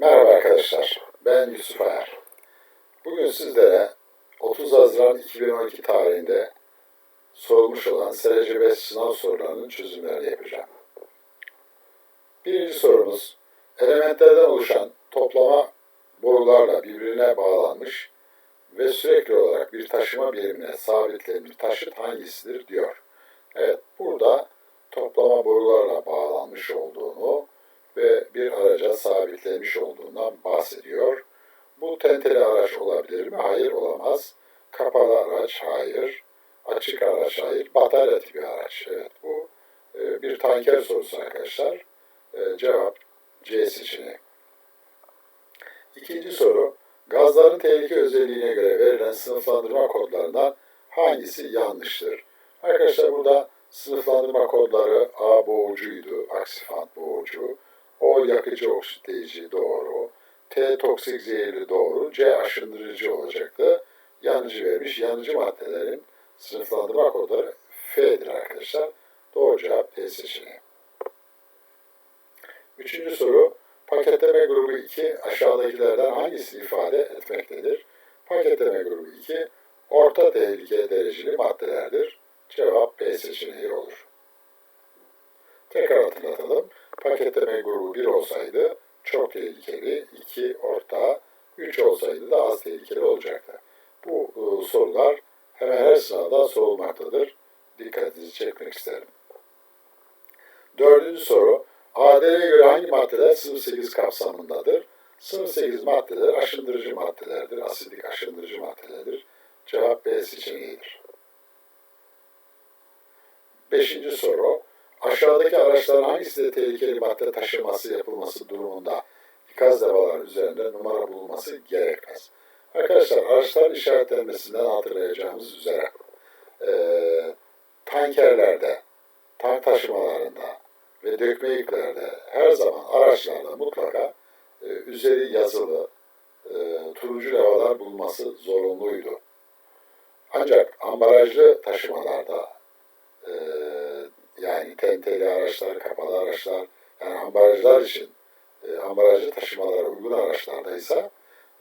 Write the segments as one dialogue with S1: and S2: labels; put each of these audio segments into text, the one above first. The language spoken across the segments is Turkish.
S1: Merhaba arkadaşlar, ben Yusuf Ayar. Bugün sizlere 30 Haziran 2012 tarihinde sorulmuş olan SRC 5 sınav sorularının çözümlerini yapacağım. Birinci sorumuz, elementlerden oluşan toplama borularla birbirine bağlanmış ve sürekli olarak bir taşıma birimine sabitlenmiş taşıt hangisidir diyor. Evet, burada toplama borularla bağlanmış olduğunu ve bir araca sabitlenmiş olduğundan bahsediyor. Bu tenteli araç olabilir mi? Hayır olamaz. Kapalı araç hayır. Açık araç hayır. Batarya tipi araç. Evet bu e, bir tanker sorusu arkadaşlar. E, cevap C seçeneği. İkinci soru. Gazların tehlike özelliğine göre verilen sınıflandırma kodlarından hangisi yanlıştır? Arkadaşlar burada sınıflandırma kodları A boğucuydu, aksifant boğucu. O yakıcı oksitleyici doğru. T toksik zehirli doğru. C aşındırıcı olacaktı. Yanıcı vermiş. Yanıcı maddelerin sınıflandırma kodları F'dir arkadaşlar. Doğru cevap D seçeneği. Üçüncü soru. Paketleme grubu 2 aşağıdakilerden hangisini ifade etmektedir? Paketleme grubu 2 orta tehlike dereceli maddelerdir. Cevap B seçeneği olur. Tekrar hatırlatalım. Paketleme grubu 1 olsaydı çok tehlikeli, 2 orta, 3 olsaydı da az tehlikeli olacaktı. Bu e, sorular hemen her sınavda sorulmaktadır. Dikkatinizi çekmek isterim. Dördüncü soru. AD'ye göre hangi maddeler sınıf 8 kapsamındadır? Sınıf 8 maddeler aşındırıcı maddelerdir, asidik aşındırıcı maddelerdir. Cevap B seçeneğidir. Beşinci soru. Aşağıdaki araçların hangisinde tehlikeli madde taşıması yapılması durumunda ikaz levhalar üzerinde numara bulunması gerekmez. Arkadaşlar araçlar işaretlenmesinden hatırlayacağımız üzere e, tankerlerde, tank taşımalarında ve dökme yüklerde her zaman araçlarda mutlaka e, üzeri yazılı e, turuncu levhalar bulunması zorunluydu. Ancak ambalajlı taşımalarda e, yani tenteli araçlar, kapalı araçlar, yani ambalajlar için e, ambalajlı taşımalara uygun araçlarda ise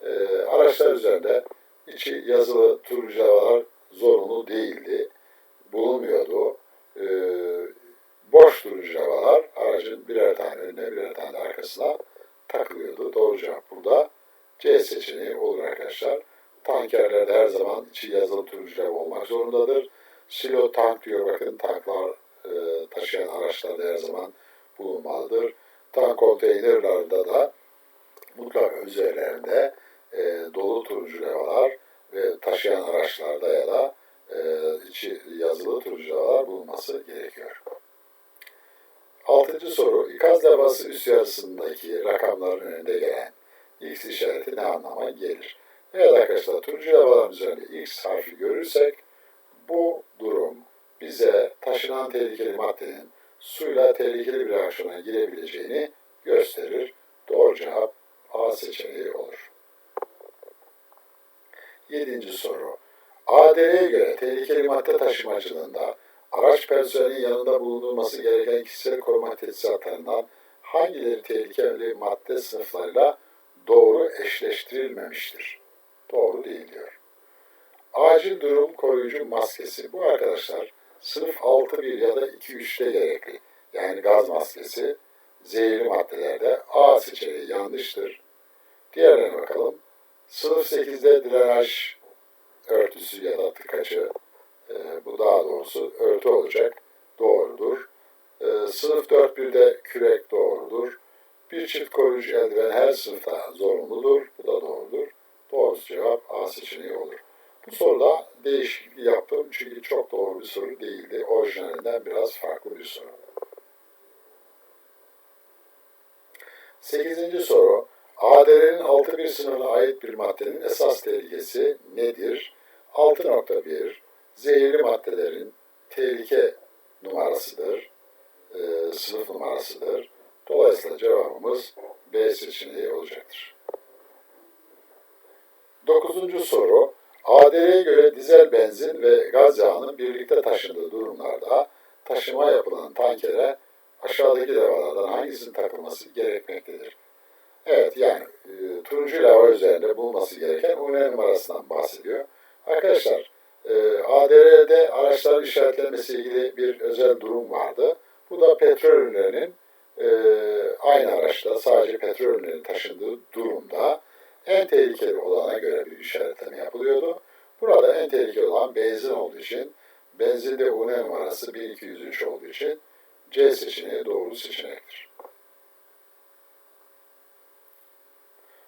S1: e, araçlar üzerinde içi yazılı turuncu levhalar zorunlu değildi, bulunmuyordu. E, boş turuncu levhalar aracın birer tane önüne birer tane arkasına takılıyordu. Doğru cevap burada C seçeneği olur arkadaşlar. Tankerlerde her zaman içi yazılı turuncu olmak zorundadır. Silo tank diyor bakın tanklar araçlarda her zaman bulunmalıdır. Tank konteynerlarda da mutlaka üzerlerinde e, dolu turuncu levhalar ve taşıyan araçlarda ya da e, içi yazılı turuncu levhalar bulunması gerekiyor. Altıncı soru. İkaz levhası üst yarısındaki rakamların önünde gelen X işareti ne anlama gelir? Evet arkadaşlar turuncu levhaların üzerinde X harfi görürsek bu durum bize taşınan tehlikeli maddenin tehlikeli bir reaksiyona girebileceğini gösterir. Doğru cevap A seçeneği olur. Yedinci soru. ADR'ye göre tehlikeli madde taşımacılığında araç personelinin yanında bulundurması gereken kişisel koruma teçhizatlarından hangileri tehlikeli madde sınıflarıyla doğru eşleştirilmemiştir? Doğru değil diyor. Acil durum koruyucu maskesi. Bu arkadaşlar sınıf 6.1 ya da 2.3'te gerekli. Yani gaz maskesi zehirli maddelerde A seçeneği yanlıştır. Diğerlerine bakalım. Sınıf 8'de drenaj örtüsü ya da tıkacı e, bu daha doğrusu örtü olacak. Doğrudur. E, sınıf 4.1'de kürek doğrudur. Bir çift koruyucu eldiven her sınıfta zorunludur. Bu da doğrudur. Doğru cevap A seçeneği olur. Bu soruda değişiklik yaptım çünkü çok doğru bir soru değildi. Orijinalinden biraz farklı bir soru. Sekizinci soru. ADR'nin 6.1 sınırına ait bir maddenin esas tehlikesi nedir? 6.1 zehirli maddelerin tehlike numarasıdır, e, sınıf numarasıdır. Dolayısıyla cevabımız B seçeneği olacaktır. Dokuzuncu soru. ADR'ye göre dizel benzin ve gaz yağının birlikte taşındığı durumlarda taşıma yapılan tankere aşağıdaki levhalardan hangisinin takılması gerekmektedir? Evet yani üzerinde bulunması gereken UNE numarasından bahsediyor. Arkadaşlar e, ADR'de araçların işaretlenmesi ilgili bir özel durum vardı. Bu da petrol ürünlerinin e, aynı araçta sadece petrol ürünlerinin taşındığı durumda en tehlikeli olana göre bir işaretleme yapılıyordu. Burada en tehlikeli olan benzin olduğu için benzinde UNE numarası 1203 olduğu için C seçeneği doğru seçenektir.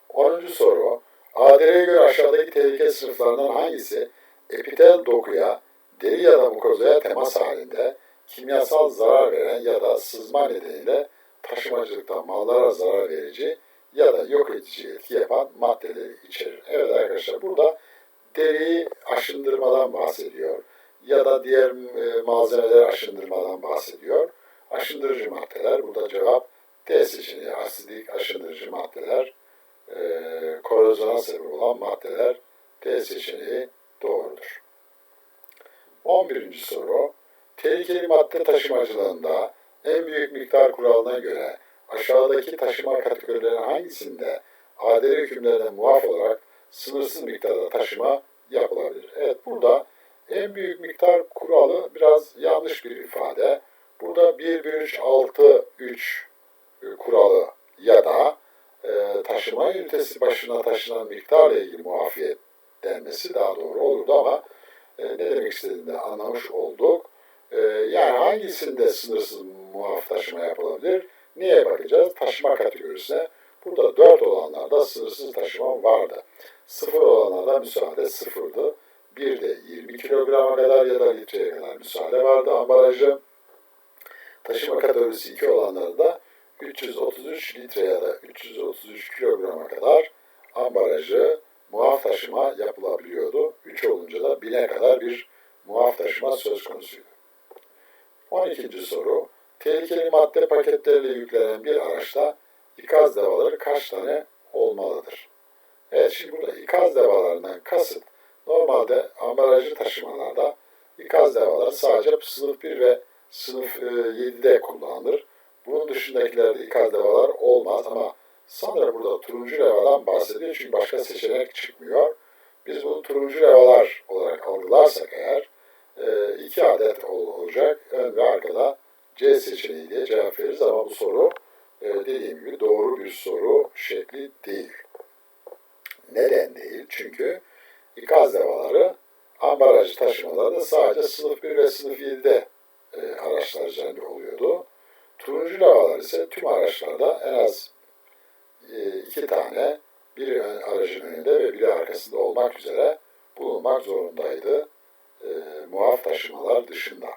S1: 10. soru. ADR'ye göre aşağıdaki tehlike sınıflarından hangisi epitel dokuya, deri ya da mukozaya temas halinde kimyasal zarar veren ya da sızma nedeniyle taşımacılıkta mallara zarar verici ya da yok edici etki yapan maddeleri içerir. Evet arkadaşlar burada deriyi aşındırmadan bahsediyor ya da diğer e, malzemeleri aşındırmadan bahsediyor. Aşındırıcı maddeler burada cevap D seçeneği asidik aşındırıcı maddeler e, korozyona sebep olan maddeler D seçeneği doğrudur. 11. soru. Tehlikeli madde taşımacılığında en büyük miktar kuralına göre aşağıdaki taşıma kategorilerinin hangisinde ADR hükümlerine muaf olarak sınırsız miktarda taşıma yapılabilir? Evet burada en büyük miktar kuralı biraz yanlış bir ifade. Burada 1 bölü 3 6 3 kuralı ya da e, taşıma ünitesi başına taşınan miktarla ilgili muafiyet denmesi daha doğru olurdu ama e, ne demek istediğini de anlamış olduk. E, yani hangisinde sınırsız muaf taşıma yapılabilir? Niye bakacağız? Taşıma kategorisine. Burada 4 olanlarda sınırsız taşıma vardı. 0 olanlarda müsaade sıfırdı. Bir de 20 kilograma kadar ya da litreye kadar müsaade vardı ambalajı. Taşıma kategorisi 2 olanlarda 333 litre ya da 333 kilograma kadar ambalajı muaf taşıma yapılabiliyordu. 3 olunca da 1000'e kadar bir muaf taşıma söz konusuydu. 12. soru. Tehlikeli madde paketleriyle yüklenen bir araçta ikaz devaları kaç tane olmalıdır? Evet şimdi burada ikaz devalarından kasıt normalde ambalajlı taşımalarda ikaz devaları sadece sınıf 1 ve sınıf 7'de kullanılır. Bunun dışındakilerde ikaz devalar olmaz ama sanırım burada turuncu levadan bahsediyor çünkü başka seçenek çıkmıyor. Biz bunu turuncu levalar olarak algılarsak eğer e, iki adet olacak ön ve arkada C seçeneği diye cevap veririz ama bu soru e, dediğim gibi doğru bir soru şekli değil. Neden değil? Çünkü ikaz devaları ambalajı taşımalarda sadece sınıf 1 ve sınıf 7'de e, araçlar üzerinde oluyordu. Turuncu lavalar ise tüm araçlarda en az e, iki tane biri aracın önünde ve biri arkasında olmak üzere bulunmak zorundaydı e, muaf taşımalar dışında.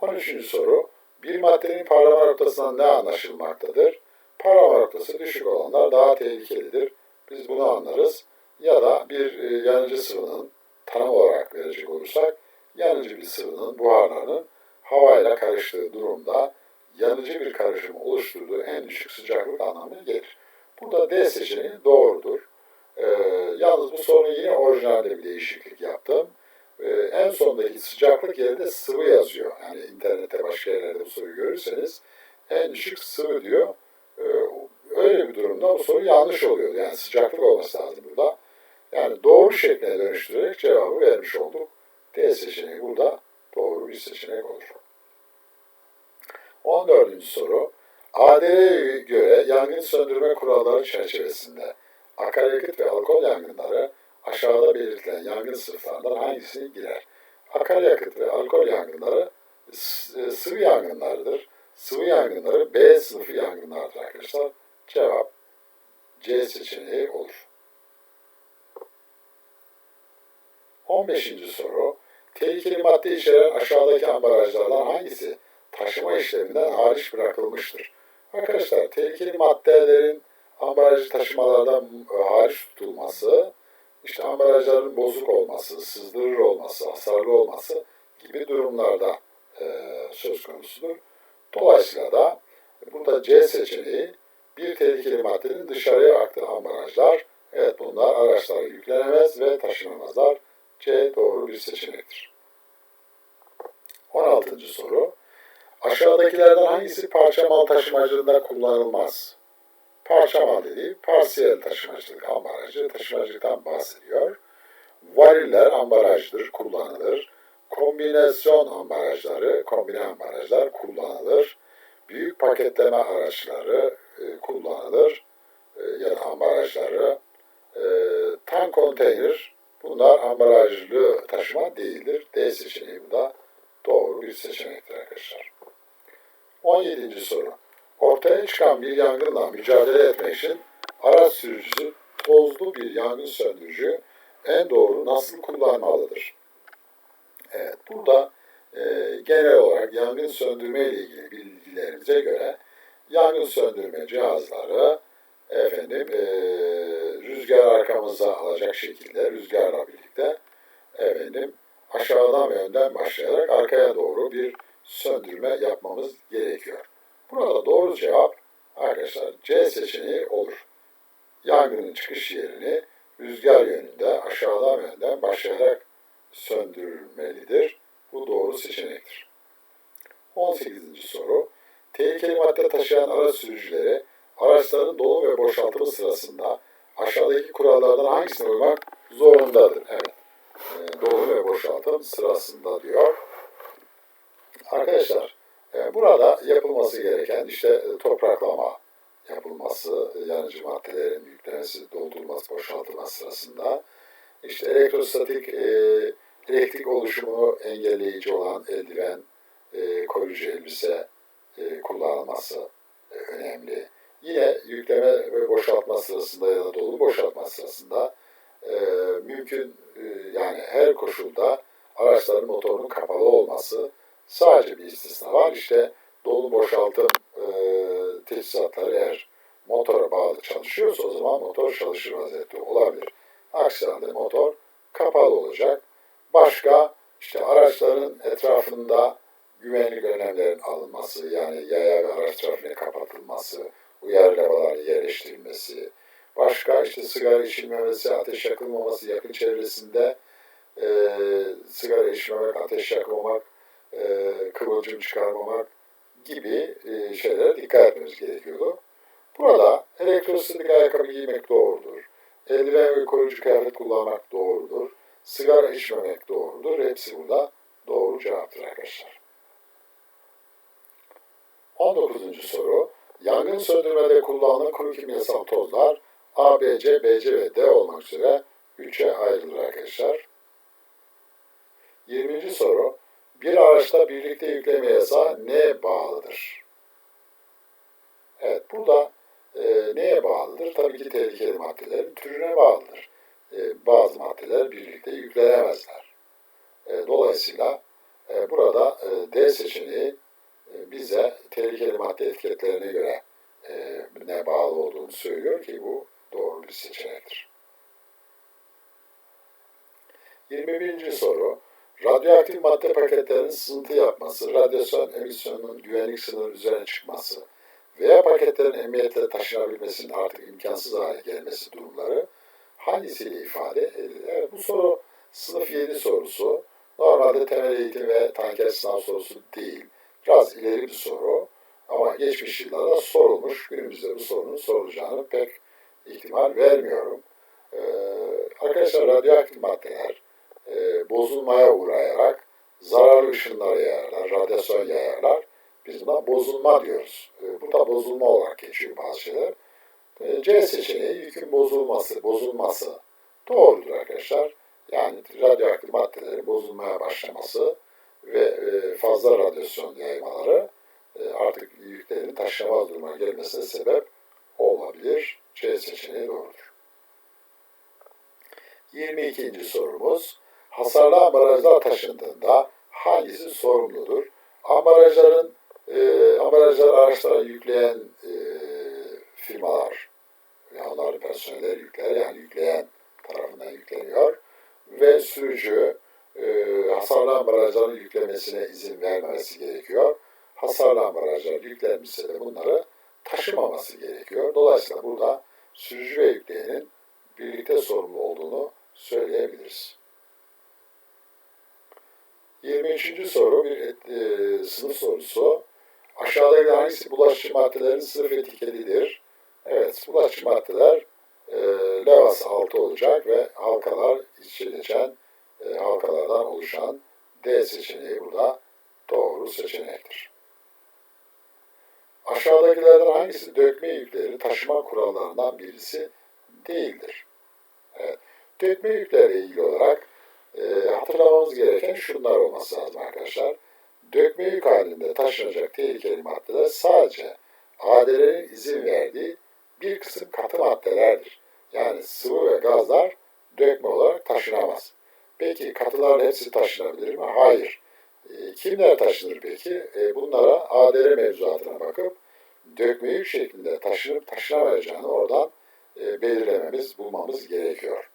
S1: 13. soru. Bir maddenin parlama noktasından ne anlaşılmaktadır? Parlama noktası düşük olanlar daha tehlikelidir. Biz bunu anlarız. Ya da bir e, yanıcı sıvının tanım olarak verecek olursak yanıcı bir sıvının buharlarının havayla karıştığı durumda yanıcı bir karışım oluşturduğu en düşük sıcaklık anlamına gelir. Burada D seçeneği doğrudur. Ee, yalnız bu sorunu yine orijinalde bir değişiklik yaptım. Ee, en sondaki sıcaklık yerine sıvı yazıyor. Yani internette başka yerlerde bu soruyu görürseniz en düşük sıvı diyor. Ee, öyle bir durumda bu soru yanlış oluyor. Yani sıcaklık olması lazım burada. Yani doğru şekline dönüştürerek cevabı vermiş olduk. D seçeneği burada doğru bir seçenek olur. 14. soru. ADR'ye göre yangın söndürme kuralları çerçevesinde akaryakıt ve alkol yangınları aşağıda belirtilen yangın sınıflarından hangisine girer? Akaryakıt ve alkol yangınları e, sıvı yangınlardır. Sıvı yangınları B sınıfı yangınlardır arkadaşlar. Cevap C seçeneği olur. 15. soru. Tehlikeli madde içeren aşağıdaki ambalajlardan hangisi taşıma işleminden hariç bırakılmıştır? Arkadaşlar tehlikeli maddelerin ambalajı taşımalardan e, hariç tutulması, işte ambalajların bozuk olması, sızdırır olması, hasarlı olması gibi durumlarda e, söz konusudur. Dolayısıyla da burada C seçeneği bir tehlikeli maddenin dışarıya aktığı ambalajlar, evet bunlar araçlara yüklenemez ve taşınamazlar. C doğru bir seçenektir. 16. soru. Aşağıdakilerden hangisi parça mal taşımacılığında kullanılmaz? Parçamal dediği parsiyel taşımacılık ambalajı taşımacılıktan bahsediyor. Variller ambalajdır, kullanılır. Kombinasyon ambalajları, kombine ambalajlar kullanılır. Büyük paketleme araçları e, kullanılır e, ya da ambalajları. E, tank konteyner bunlar ambalajlı taşıma değildir. D seçeneği bu da doğru bir seçenektir arkadaşlar. 17. soru. Ortaya çıkan bir yangınla mücadele etmek için araç sürücüsü tozlu bir yangın söndürücü en doğru nasıl kullanmalıdır? Evet, burada e, genel olarak yangın söndürme ile ilgili bilgilerimize göre yangın söndürme cihazları efendim e, rüzgar arkamıza alacak şekilde rüzgarla birlikte efendim aşağıdan ve önden başlayarak arkaya doğru bir söndürme yapmamız gerekiyor. Burada doğru cevap arkadaşlar C seçeneği olur. Yangının çıkış yerini rüzgar yönünde aşağıdan ve önden başlayarak söndürülmelidir. Bu doğru seçenektir. 18. soru. Tehlikeli madde taşıyan araç sürücüleri araçların dolu ve boşaltımı sırasında aşağıdaki kurallardan hangisine uymak zorundadır? Evet. E, dolu ve boşaltım sırasında diyor. Arkadaşlar e, burada yapılması gereken işte e, topraklama yapılması, yanıcı maddelerin yüklemesi, doldurulması, boşaltılması sırasında işte elektrostatik e, elektrik oluşumunu engelleyici olan eldiven, e, koruyucu elbise e, kullanılması e, önemli. Yine yükleme ve boşaltma sırasında ya da dolu boşaltma sırasında e, mümkün e, yani her koşulda araçların motorunun kapalı olması sadece bir istisna var. İşte dolu boşaltım e, teçhizatları eğer motora bağlı çalışıyorsa o zaman motor çalışır vaziyette olabilir. Aksi halde motor kapalı olacak. Başka işte araçların etrafında güvenlik önlemlerin alınması, yani yaya ve araç trafiğine kapatılması, uyarı levhaları yerleştirilmesi, başka işte sigara içilmemesi, ateş yakılmaması, yakın çevresinde e, sigara içmemek, ateş yakmamak, e, kıvılcım çıkarmamak gibi e, şeylere dikkat etmemiz gerekiyordu. Burada elektrostatik ayakkabı giymek doğrudur. Eldiven ve koruyucu kıyafet kullanmak doğrudur. Sigara içmemek doğrudur. Hepsi burada doğru cevaptır arkadaşlar. 19. soru. Yangın söndürmede kullanılan kuru kimyasal tozlar A, B, C, B, C ve D olmak üzere 3'e ayrılır arkadaşlar. 20. soru. Bir araçta birlikte yükleme yasağı neye bağlıdır? Evet, burada e, neye bağlıdır? Tabii ki tehlikeli maddelerin türüne bağlıdır. E, bazı maddeler birlikte yüklenemezler. E, dolayısıyla e, burada e, D seçeneği bize tehlikeli madde etiketlerine göre e, ne bağlı olduğunu söylüyor ki bu doğru bir seçenektir. 21. soru. Radyoaktif madde paketlerinin sızıntı yapması, radyasyon emisyonunun güvenlik sınırı üzerine çıkması veya paketlerin emniyetle taşınabilmesinin artık imkansız hale gelmesi durumları hangisiyle ifade edilir? Evet, bu soru sınıf 7 sorusu. Normalde temel eğitim ve tanker sınav sorusu değil. Biraz ileri bir soru ama geçmiş yıllarda sorulmuş. Günümüzde bu sorunun sorulacağını pek ihtimal vermiyorum. Ee, arkadaşlar radyoaktif maddeler e, bozulmaya uğrayarak zararlı ışınlar yayarlar, radyasyon yayarlar. Biz buna bozulma diyoruz. E, bu da bozulma olarak geçiyor bazı şeyler. E, C seçeneği yükün bozulması, bozulması doğrudur arkadaşlar. Yani radyoaktif maddelerin bozulmaya başlaması ve e, fazla radyasyon yaymaları e, artık yüklerin taşıyamaz duruma gelmesine sebep olabilir. C seçeneği doğrudur. 22. sorumuz. Hasarlı ambalajlar taşındığında hangisi sorumludur? Ambalajların e, ambalajlar araçlara yükleyen e, firmalar ve onların personelleri yükler yani yükleyen tarafından yükleniyor ve sürücü e, hasarlı ambalajların yüklemesine izin vermemesi gerekiyor. Hasarlı ambalajlar yüklenmişse de bunları taşımaması gerekiyor. Dolayısıyla burada sürücü ve yükleyenin birlikte sorumlu olduğunu söyleyebiliriz. 23. soru bir e, sınıf sorusu. Aşağıdaki hangisi bulaşıcı maddelerin sınıf etiketidir? Evet, bulaşıcı maddeler e, levhası altı olacak ve halkalar içe geçen e, halkalardan oluşan D seçeneği burada doğru seçenektir. Aşağıdakilerden hangisi dökme yükleri taşıma kurallarından birisi değildir? Evet, dökme yüklerle ilgili olarak e, hatırlamamız gereken şunlar olması lazım arkadaşlar. Dökme yük halinde taşınacak tehlikeli maddeler sadece ADR'nin izin verdiği bir kısım katı maddelerdir. Yani sıvı ve gazlar dökme olarak taşınamaz. Peki katıların hepsi taşınabilir mi? Hayır. E, kimler taşınır peki? E, bunlara ADR mevzuatına bakıp dökme şeklinde taşınıp taşınamayacağını oradan e, belirlememiz, bulmamız gerekiyor.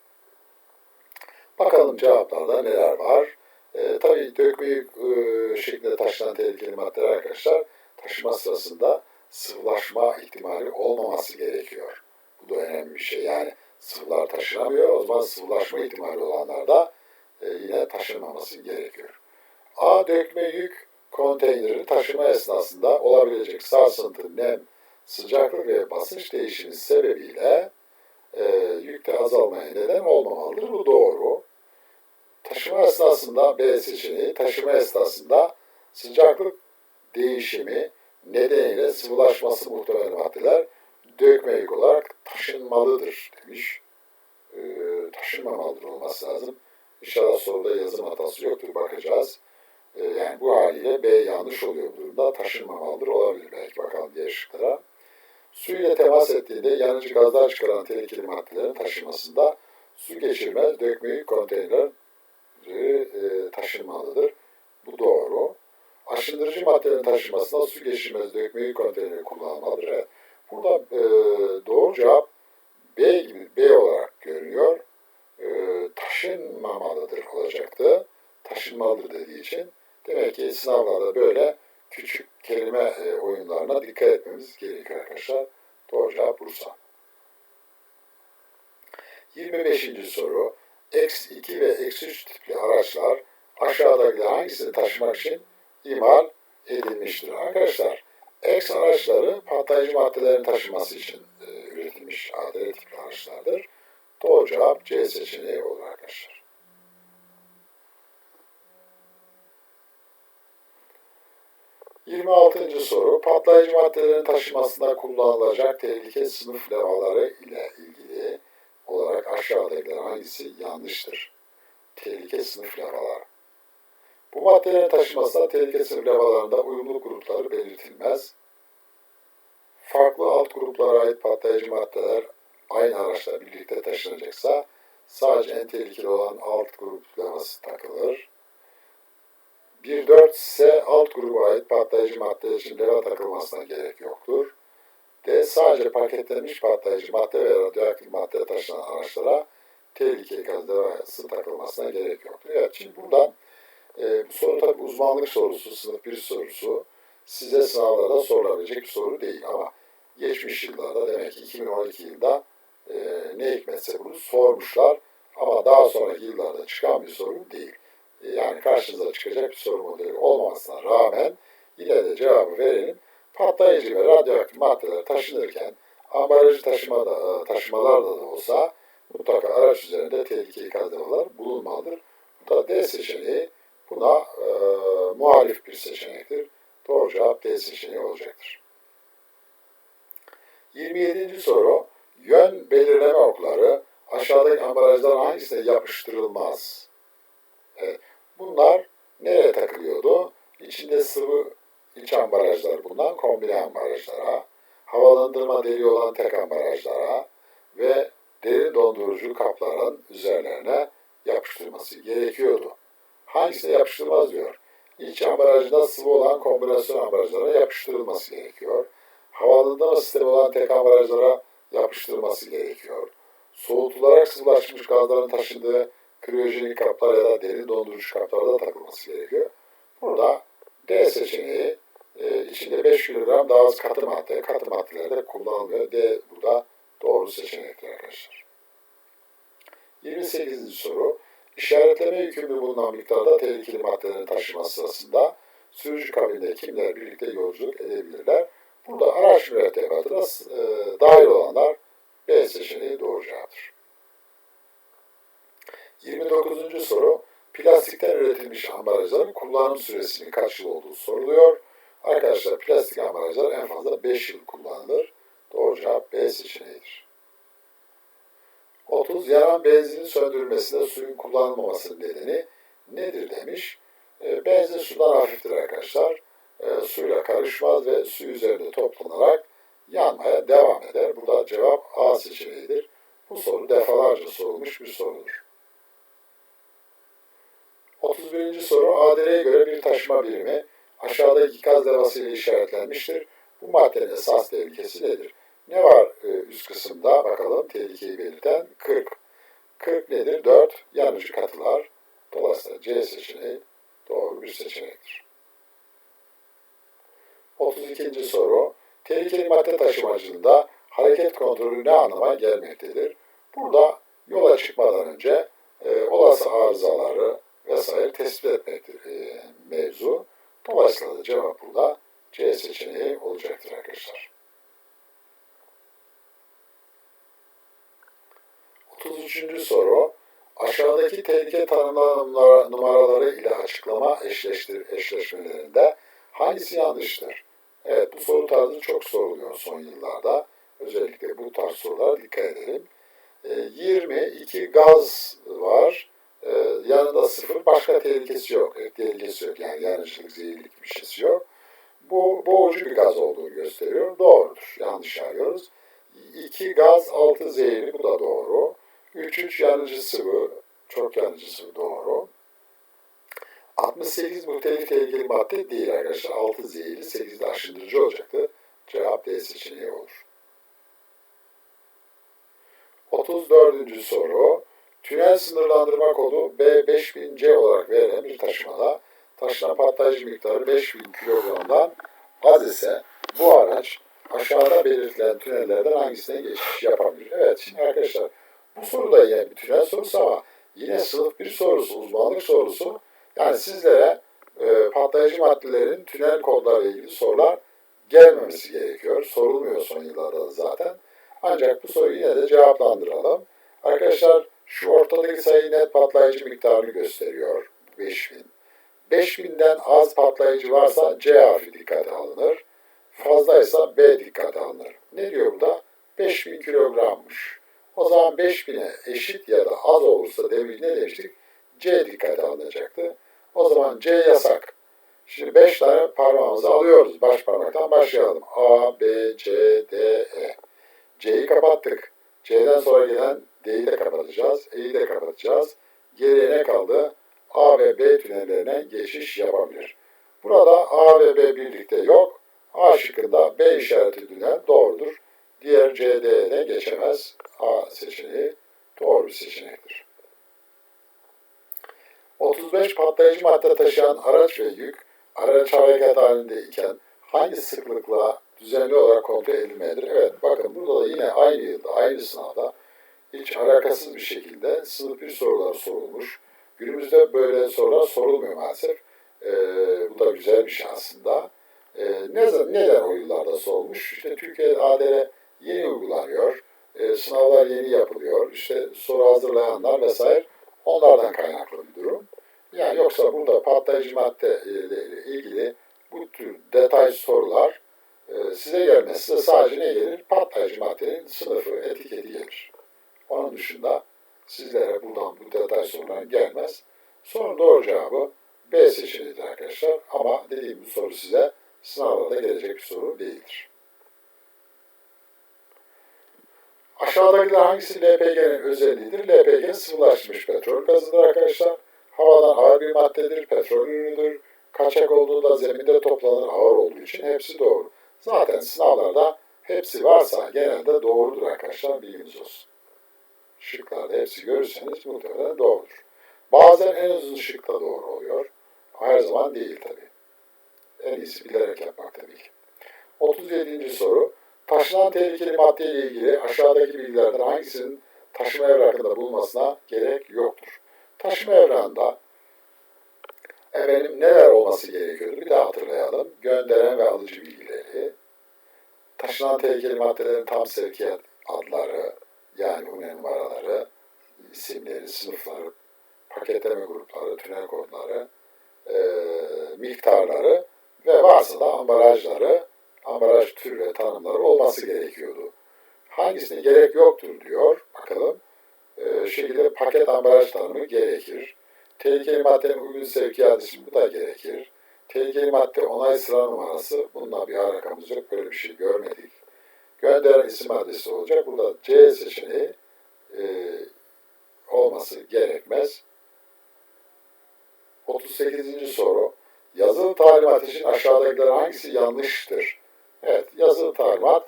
S1: Bakalım cevaplarda neler var. E, tabii dökme e, şeklinde taşınan tehlikeli maddeler arkadaşlar taşıma sırasında sıvılaşma ihtimali olmaması gerekiyor. Bu da önemli bir şey. Yani sıvılar taşınamıyor. O zaman sıvılaşma ihtimali olanlar e, yine taşınmaması gerekiyor. A dökme yük konteynerini taşıma esnasında olabilecek sarsıntı, nem, sıcaklık ve basınç değişimi sebebiyle e, yükte azalmaya neden olmamalıdır. Bu doğru. Taşıma esnasında B seçeneği, taşıma esnasında sıcaklık değişimi nedeniyle sıvılaşması muhtemel maddeler dökme yük olarak taşınmalıdır demiş. E, taşınmamalıdır olması lazım. İnşallah soruda yazım hatası yoktur bakacağız. E, yani bu haliyle B yanlış oluyor bu durumda. Taşınmamalıdır olabilir belki bakalım diğer şıklara. Su ile temas ettiğinde yanıcı gazlar çıkaran tehlikeli maddelerin taşınmasında su geçirmez dökme yük konteyneri e, taşınmalıdır. Bu doğru. Aşındırıcı maddelerin taşınmasında su geçirmez dökme yük konteyneri kullanılmalıdır. Evet. Burada e, doğru cevap B gibi B olarak görünüyor. E, taşınmamalıdır olacaktı. Taşınmalıdır dediği için. Demek ki sınavlarda böyle küçük kelime e, oyunlarına dikkat etmemiz gerekiyor arkadaşlar. Doğru cevap Bursa. 25. soru. X2 ve X3 tipli araçlar aşağıdakiler hangisini taşımak için imal edilmiştir? Arkadaşlar X araçları patlayıcı maddelerin taşıması için e, üretilmiş ADR tipli araçlardır. Doğru cevap C seçeneği olur arkadaşlar. Yirmi altıncı soru, patlayıcı maddelerin taşımasında kullanılacak tehlike sınıf levhaları ile ilgili olarak aşağıdakiler hangisi yanlıştır? Tehlike sınıf levhaları. Bu maddelerin taşımasında tehlike sınıf levhalarında uyumlu grupları belirtilmez. Farklı alt gruplara ait patlayıcı maddeler aynı araçla birlikte taşınacaksa sadece en tehlikeli olan alt grup levhası takılır. 1.4 ise alt gruba ait patlayıcı maddeler için leva takılmasına gerek yoktur. D. Sadece paketlenmiş patlayıcı madde ve radyoaktif madde taşınan araçlara tehlikeli gaz takılmasına gerek yoktur. Evet şimdi buradan e, bu soru tabi uzmanlık sorusu, sınıf bir sorusu size sınavlarda sorulabilecek bir soru değil ama geçmiş yıllarda demek ki 2012 yılında e, ne hikmetse bunu sormuşlar ama daha sonraki yıllarda çıkan bir soru değil. E, yani karşınıza çıkacak bir soru modeli olmamasına rağmen yine de cevabı verelim. Patlayıcı ve radyoaktif maddeler taşınırken ambalajı taşımada, taşımalarda da olsa mutlaka araç üzerinde tehlikeli gazlamalar bulunmalıdır. Bu da D seçeneği buna e, muhalif bir seçenektir. Doğru cevap D seçeneği olacaktır. 27. soru. Yön belirleme okları aşağıdaki ambalajlar hangisine yapıştırılmaz? Evet. Bunlar nereye takılıyordu? İçinde sıvı iç ambalajlar bulunan kombine ambalajlara, havalandırma deliği olan tek ambalajlara ve derin dondurucu kapların üzerlerine yapıştırması gerekiyordu. Hangisine yapıştırmaz diyor. İç ambalajında sıvı olan kombinasyon ambalajlara yapıştırılması gerekiyor. Havalandırma sistemi olan tek ambalajlara yapıştırılması gerekiyor. Soğutularak sıvılaşmış gazların taşındığı kriyojenik kaplar ya da derin dondurucu kaplarda takılması gerekiyor. Burada D seçeneği e, içinde 5 kilogram daha az katı madde, katı maddelerde kullanılıyor. D burada doğru seçenektir arkadaşlar. 28. soru. İşaretleme yükümlü bulunan miktarda tehlikeli maddelerin taşıması sırasında sürücü kabinde kimler birlikte yolculuk edebilirler? Burada araç mürettebatına e, dahil olanlar B seçeneği doğru cevaptır. 29. soru plastikten üretilmiş ambalajların kullanım süresinin kaç yıl olduğu soruluyor. Arkadaşlar plastik ambalajlar en fazla 5 yıl kullanılır. Doğru cevap B seçeneğidir. 30. Yanan benzinin söndürülmesinde suyun kullanılmamasının nedeni nedir demiş. E, benzin sudan hafiftir arkadaşlar. E, suyla karışmaz ve su üzerinde toplanarak yanmaya devam eder. Burada cevap A seçeneğidir. Bu soru defalarca sorulmuş bir sorudur. 31. soru ADR'ye göre bir taşıma birimi aşağıdaki gaz levhası ile işaretlenmiştir. Bu maddenin esas tehlikesi nedir? Ne var e, üst kısımda bakalım tehlikeyi belirten 40. 40 nedir? 4 yanıcı katılar. Dolayısıyla C seçeneği doğru bir seçenektir. 32. soru tehlikeli madde taşımacılığında hareket kontrolü ne anlama gelmektedir? Burada yola çıkmadan önce e, olası arızaları vesaire tespit etmektir e, mevzu. Dolayısıyla da cevap burada C seçeneği olacaktır arkadaşlar. 33. soru aşağıdaki tehlike tanımlama numaraları ile açıklama eşleştir, eşleşmelerinde hangisi yanlıştır? Evet bu soru tarzı çok soruluyor son yıllarda. Özellikle bu tarz sorulara dikkat edelim. E, 22 gaz var. E, yanında sıfır. Başka tehlikesi yok. Tehlikesi yok. Yani yanlışlık, zehirlik bir şeysi yok. Bu boğucu bir gaz olduğunu gösteriyor. Doğrudur. Yanlış arıyoruz. 2 gaz, 6 zehirli. Bu da doğru. 3 3 yanıcı sıvı. Çok yanıcı sıvı doğru. 68 muhtelif tehlikeli madde değil arkadaşlar. 6 zehirli, 8 de aşındırıcı olacaktı. Cevap D seçeneği olur. 34. soru. Tünel sınırlandırma kodu B5000C olarak verilen bir taşımada taşınan patlayıcı miktarı 5000 kilogramdan az ise bu araç aşağıda belirtilen tünellerden hangisine geçiş yapabilir? Evet şimdi arkadaşlar bu soruda yine bir tünel sorusu ama yine sınıf bir sorusu, uzmanlık sorusu. Yani sizlere e, patlayıcı maddelerin tünel kodlarıyla ilgili sorular gelmemesi gerekiyor. Sorulmuyor son yıllarda zaten. Ancak bu soruyu yine de cevaplandıralım. Arkadaşlar şu ortadaki sayı net patlayıcı miktarını gösteriyor. 5000. 5000'den az patlayıcı varsa C harfi dikkate alınır. Fazlaysa B dikkate alınır. Ne diyor burada? 5000 kilogrammış. O zaman 5000'e eşit ya da az olursa demiş ne demiştik? C dikkate alınacaktı. O zaman C yasak. Şimdi 5 tane parmağımızı alıyoruz. Baş parmaktan başlayalım. A, B, C, D, E. C'yi kapattık. C'den sonra gelen D'yi de kapatacağız. E'yi de kapatacağız. Geriye ne kaldı? A ve B tünellerine geçiş yapabilir. Burada A ve B birlikte yok. A şıkkında B işareti tünel doğrudur. Diğer CD'ye geçemez. A seçeneği doğru bir seçenektir. 35 patlayıcı madde taşıyan araç ve yük araç hareket halinde hangi sıklıkla düzenli olarak kontrol edilmelidir? Evet bakın burada da yine aynı yılda, aynı sınavda hiç alakasız bir şekilde sınıf bir sorular sorulmuş. Günümüzde böyle sorular sorulmuyor maalesef. Ee, bu da güzel bir şey aslında. Ee, ne, neden o yıllarda sorulmuş? İşte Türkiye ADR yeni uygulanıyor. Ee, sınavlar yeni yapılıyor. İşte soru hazırlayanlar vesaire onlardan kaynaklı bir durum. Yani yoksa burada patlayıcı madde ile ilgili bu tür detay sorular e, size gelmez. Sadece ne gelir? Patlayıcı maddenin sınıfı, etiketi gelir. Onun dışında sizlere buradan bu detay sorular gelmez. Sorun doğru cevabı B seçeneğidir arkadaşlar. Ama dediğim bu soru size sınavda gelecek bir soru değildir. Aşağıdakiler hangisi LPG'nin özelliğidir? LPG sıvılaşmış petrol gazıdır arkadaşlar. Havadan ağır bir maddedir, petrol ürünüdür. Kaçak olduğunda zeminde toplanır ağır olduğu için hepsi doğru. Zaten sınavlarda hepsi varsa genelde doğrudur arkadaşlar bilginiz olsun. Şıklarda hepsi görürseniz muhtemelen doğrudur. Bazen en uzun şık doğru oluyor. Her zaman değil tabi. En iyisi bilerek yapmak tabii ki. 37. soru. Taşınan tehlikeli madde ile ilgili aşağıdaki bilgilerden hangisinin taşıma evrakında bulunmasına gerek yoktur? Taşıma evrağında efendim neler olması gerekiyordu? Bir daha hatırlayalım. Gönderen ve alıcı bilgileri, taşınan tehlikeli maddelerin tam sevkiyat adları, yani UNE numaraları, isimleri, sınıfları, paketleme grupları, tünel kodları, e, miktarları ve varsa da ambalajları, ambalaj tür ve tanımları olması gerekiyordu. Hangisine gerek yoktur diyor. Bakalım. E, şekilde paket ambalaj tanımı gerekir. Tehlikeli maddenin uygun sevkiyat ismi da gerekir. Tehlikeli madde onay sıra numarası. Bununla bir alakamız yok. Böyle bir şey görmedik. Gönderen isim adresi olacak. Burada C seçeneği e, olması gerekmez. 38. soru. Yazılı talimat için aşağıdakiler hangisi yanlıştır? Evet, yazılı talimat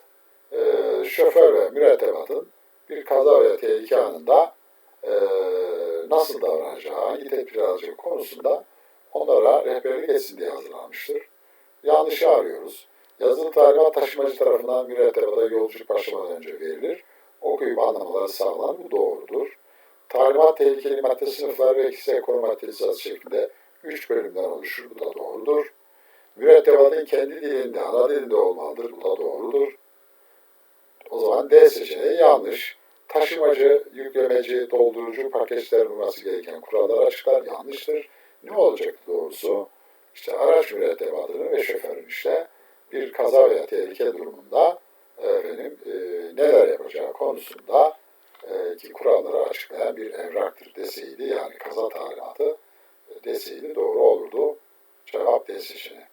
S1: e, şoför ve mürettebatın bir kaza veya tehlike anında e, nasıl davranacağı, hangi tedbir alacağı konusunda onlara rehberlik etsin diye hazırlanmıştır. Yanlışı arıyoruz. Yazılı talimat taşımacı tarafından mürettebata yolculuk başlamadan önce verilir. Okuyup anlamaları sağlanan bu doğrudur. Talimat tehlikeli madde sınıfları ve kişisel koruma maddesi şeklinde üç bölümden oluşur. Bu da doğrudur. Mürettebatın kendi dilinde, ana dilinde olmalıdır. Bu da doğrudur. O zaman D seçeneği yanlış. Taşımacı, yüklemeci, doldurucu paketlerin uyması gereken kurallar açıklar yanlıştır. Ne olacak doğrusu? İşte araç mürettebatının ve şoförün işte bir kaza veya tehlike durumunda efendim e, neler yapacağı konusunda e, ki kuralları açıklayan bir evraktır deseydi yani kaza talimatı e, deseydi doğru olurdu. Cevap D seçeneği.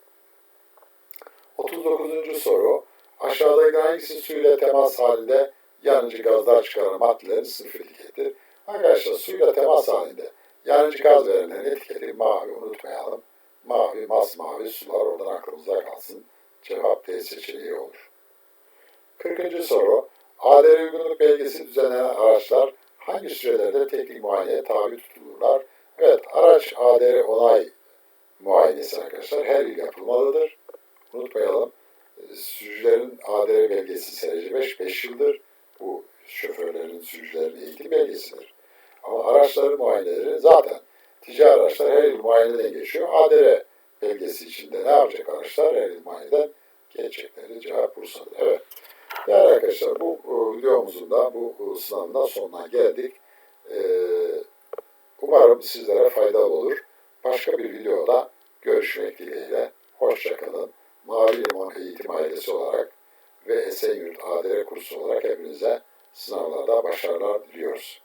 S1: 39. soru. Aşağıdaki hangisi suyla temas halinde yanıcı gazlar çıkaran maddelerin sınıf etiketidir? Arkadaşlar suyla temas halinde yanıcı gaz verenlerin etiketi mavi unutmayalım. Mavi, masmavi sular oradan aklımızda kalsın. Cevap D seçeneği olur. 40. soru. ADR uygunluk belgesi düzenlenen araçlar hangi sürelerde teknik muayeneye tabi tutulurlar? Evet, araç ADR onay muayenesi arkadaşlar her yıl yapılmalıdır. Unutmayalım, sürücülerin ADR belgesi SRC 5, 5 yıldır. Bu şoförlerin, sürücülerin eğitim belgesidir. Ama araçların muayeneleri zaten ticari araçlar her yıl muayeneden geçiyor. ADR belgesi içinde ne yapacak araçlar? Her yıl muayeneden geçecekleri cevap Bursa'dır. Evet. Değerli arkadaşlar bu e, videomuzun da bu e, sınavın da sonuna geldik. E, Umarım sizlere faydalı olur. Başka bir videoda görüşmek dileğiyle. Hoşçakalın. Mavi Limon Eğitim Ailesi olarak ve Esenyurt ADR kursu olarak hepinize sınavlarda başarılar diliyoruz.